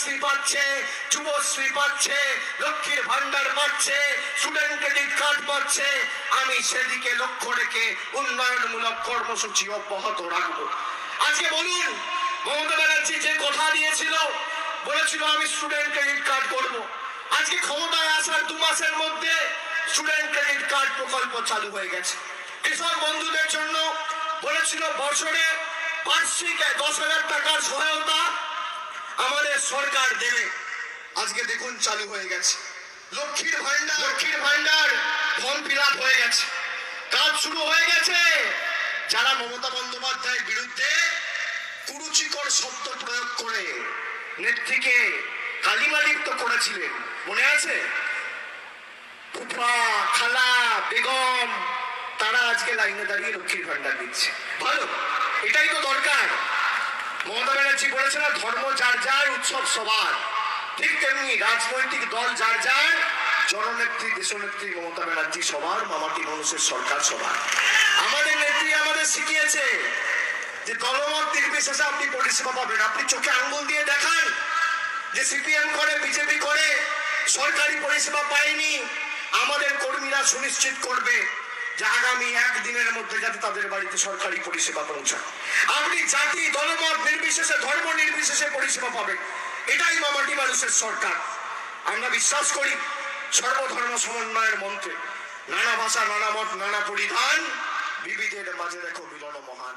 কন্যাশ্রী পাচ্ছে, যুবশ্রী পাচ্ছে, লক্ষ্মীর ভান্ডার পাচ্ছে স্টুডেন্ট ক্রেডিট কার্ড পাচ্ছে। আমি সেদিকে লক্ষ্য রেখে উন্নয়নমূলক কর্মসূচি অব্যাহত রাখব। আজকে বলুন, মমতা ব্যানার্জি যে কথা দিয়েছিল, বলেছিল আমি স্টুডেন্ট ক্রেডিট কার্ড করব। আজকে ক্ষমতায় আসার দু মাসের মধ্যে স্টুডেন্ট ক্রেডিট কার্ড প্রকল্প চালু হয়ে গেছে। কৃষক বন্ধুদের জন্য বলেছিল বছরে বার্ষিক দশ হাজার টাকার সহায়তা আমাদের সরকার দেবে। আজকে দেখুন চালু হয়ে গেছে। লক্ষ্মীর ভান্ডার লক্ষ্মীর ভান্ডার ফর্ম ফিল হয়ে গেছে। কাজ শুরু হয়ে গেছে। যারা মমতা বন্দ্যোপাধ্যায়ের বিরুদ্ধে কুরুচিকর শব্দ প্রয়োগ করে, নেত্রীকে কালিমালিপ্ত করেছিলেন, মনে আছে? ফুফা, খালা, বেগম, তারা আজকে লাইনে দাঁড়িয়ে লক্ষ্মীর ভান্ডার দিচ্ছে। ভালো, এটাই তো দরকার। মমতা ব্যানার্জি বলেছে না, ধর্ম যার যার উৎসব সবার। ঠিক তেমনি রাজনৈতিক দল যার যার, জননেত্রী, দেশনেত্রী মমতা ব্যানার্জি সবার, মামাটি মানুষের সরকার সবার। আমাদের নেত্রী আমাদের শিখিয়েছে যে দলমত নির্বিশেষে আপনি পরিষেবা পাবেন। আপনি চোখে আঙ্গুল দিয়ে দেখান যে সিপিএম করে, বিজেপি করে, সরকারি পরিষেবা পায়নি। আমাদের কর্মীরা সুনিশ্চিত করবে। আগামী একদিনের মধ্যে যাতে তাদের বাড়িতে সরকারি পরিষেবা পৌঁছায়। আপনি জাতি নির্বিশেষে, ধর্ম নির্বিশেষে পরিষেবা পাবেন। এটাই মামাটি মানুষের সরকার। আমরা বিশ্বাস করি, সর্বধর্ম সমন্বয়ের মন্ত্রে নানা ভাষা, নানা মত, নানা পরিধান বিবিধের মাঝে দেখো মিলন মহান।